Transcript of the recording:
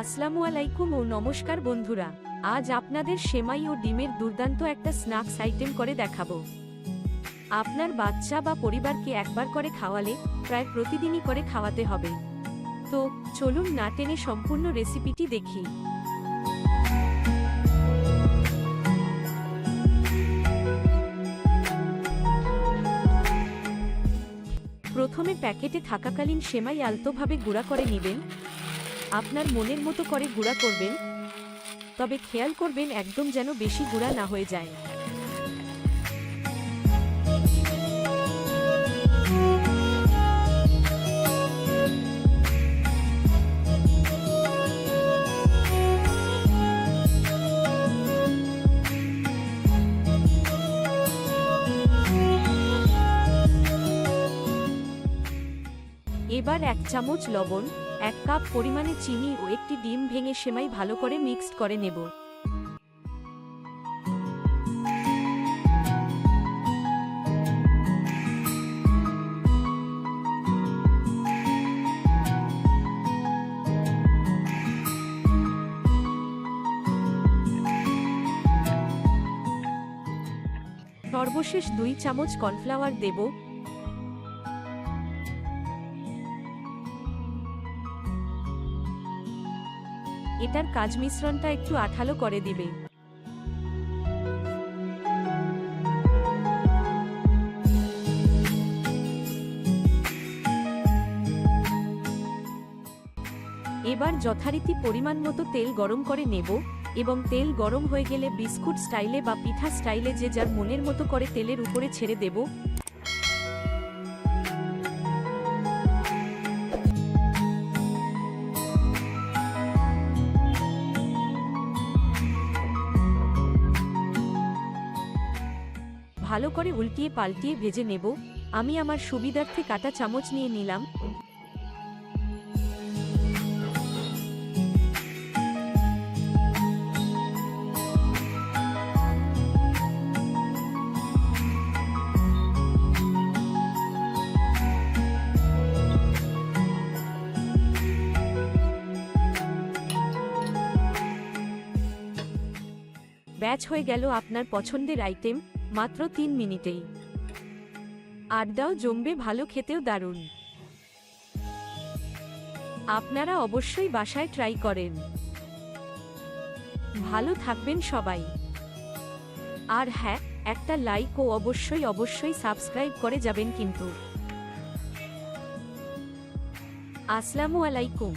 আসসালামু আলাইকুম ও নমস্কার বন্ধুরা, আজ আপনাদের সেমাই ও ডিমের দুর্দান্ত একটা স্ন্যাক্স আইটেম করে দেখাবো। আপনার বাচ্চা বা পরিবারকে একবার করে খাওয়ালে প্রায় প্রতিদিনই করে খাওয়াতে হবে। তো, চলুন না টেনে সম্পূর্ণ রেসিপিটি দেখি। প্রথমে প্যাকেটে থাকাকালীন সেমাই আলতোভাবে গুঁড়া করে নেবেন। আপনার মনের মতো করে গুঁড়া করবেন, তবে খেয়াল করবেন একদম যেন বেশি গুঁড়া না হয়ে যায়। এবার এক চামচ লবণ, এক কাপ পরিমাণে চিনি ও একটি ডিম ভেঙে সেমাই ভালো করে মিক্সড করে নেব। সর্বশেষ দুই চামচ কর্নফ্লাওয়ার দেব এটার কাজ মিশ্রণটা একটু আঠালো করে দিবে। এবার যথারীতি পরিমাণ মতো তেল গরম করে নেব এবং তেল গরম হয়ে গেলে বিস্কুট স্টাইলে বা পিঠা স্টাইলে যে যার মনের মতো করে তেলের উপরে ছেড়ে দেব ভালো করে উল্টিয়ে পাল্টিয়ে ভেজে নেব। আমি আমার সুবিধার্থে কাটা চামচ নিয়ে নিলাম। ব্যাচ হয়ে গেল আপনার পছন্দের আইটেম মাত্র তিন মিনিটেই। আড্ডাও জমবে ভালো খেতেও দারুণ। আপনারা অবশ্যই বাসায় ট্রাই করেন। ভালো থাকবেন সবাই। আর হ্যাঁ একটা লাইক ও অবশ্যই অবশ্যই সাবস্ক্রাইব করে যাবেন কিন্তু। আসসালামু আলাইকুম।